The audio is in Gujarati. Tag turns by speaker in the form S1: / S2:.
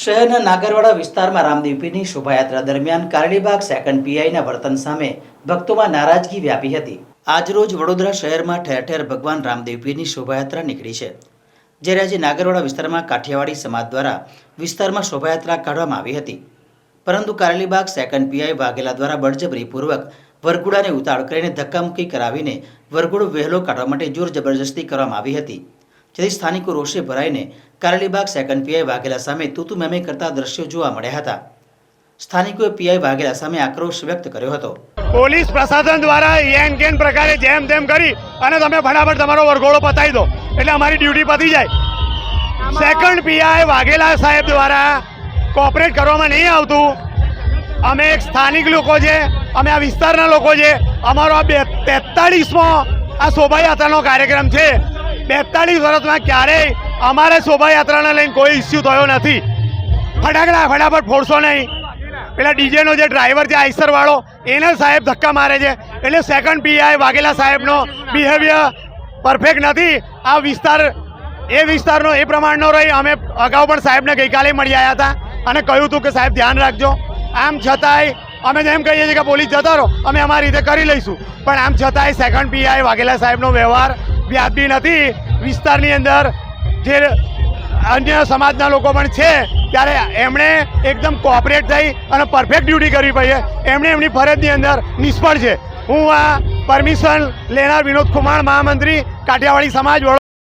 S1: શહેરના નાગરવાડા વિસ્તારમાં રામદેવપીરની શોભાયાત્રા દરમિયાન કારડીબાગ સેકન્ડ પીઆઈના વર્તન સામે ભક્તોમાં નારાજગી વ્યાપી હતી. આજરોજ વડોદરા શહેરમાં ઠેર ઠેર ભગવાન રામદેવપીરની શોભાયાત્રા નીકળી છે. જ્યારે આજે નાગરવાડા વિસ્તારમાં કાઠિયાવાડી સમાજ દ્વારા વિસ્તારમાં શોભાયાત્રા કાઢવામાં આવી હતી. પરંતુ કારેલીબાગ સેકન્ડ પીઆઈ વાઘેલા દ્વારા બળજબરીપૂર્વક વરઘોડાને ઉતાળ કરીને ધક્કામુક્કી કરાવીને વરઘોડો વહેલો કાઢવા માટે જોર જબરજસ્તી કરવામાં આવી હતી. જેથી સ્થાનિકો રોષે ભરાઈને કારેલીબાગ સેકન્ડ પીઆઈ વાઘેલા સામે તૂતુ મેમે કરતા દ્રશ્યો જોવા મળ્યા હતા. સ્થાનિકોએ પીઆઈ વાઘેલા સામે આક્રોશ વ્યક્ત કર્યો હતો.
S2: પોલીસ પ્રશાસન દ્વારા એન કેન પ્રકારે જેમ તેમ કરી અને તમે ફટાફટ તમારો વરઘોડો પતાવી દો. એટલે અમારી ડ્યુટી પતી જાય. સેકન્ડ પીઆઈ વાઘેલા સાહેબ દ્વારા કોઓપરેટ કરવામાં નહીં આવતું. અમે એક સ્થાનિક લોકો છે અમે આ વિસ્તારના લોકો છે. અમારો આ બે તેતાળીસમો આ શોભાયાત્રાનો કાર્યક્રમ છે. બેતાળીસ વર્ષમાં ક્યારેય અમારે શોભાયાત્રાને લઈને કોઈ ઇસ્યુ થયો નથી. ફટાકડા ફટાફટ ફોડશો નહીં. પેલા ડીજેનો જે ડ્રાઈવર છે, આઈસરવાળો, એને સાહેબ ધક્કા મારે છે. એટલે સેકન્ડ પીઆઈ વાઘેલા સાહેબનો બિહેવિયર પરફેક્ટ નથી. આ વિસ્તાર, એ વિસ્તારનો એ પ્રમાણનો રહી. અમે અગાઉ પણ સાહેબને ગઈકાલે મળી આવ્યા હતા અને કહ્યું હતું કે સાહેબ ધ્યાન રાખજો. આમ છતાંય અમે જેમ કહીએ છીએ કે પોલીસ જતા રહો, અમે અમારી રીતે કરી લઈશું. પણ આમ છતાંય સેકન્ડ પીઆઈ વાઘેલા સાહેબનો વ્યવહાર વ્યાજબી નથી. વિસ્તારની અંદર જે અન્ય સમાજના લોકો પણ છે, ત્યારે એમણે એકદમ કોઓપરેટ થઈ અને પરફેક્ટ ડ્યુટી કરવી પડીએ. એમણે એમની ફરજની અંદર નિષ્ફળ છે. હું આ પરમિશન લેનાર વિનોદ કુમાર, મહામંત્રી, કાઠિયાવાડી સમાજ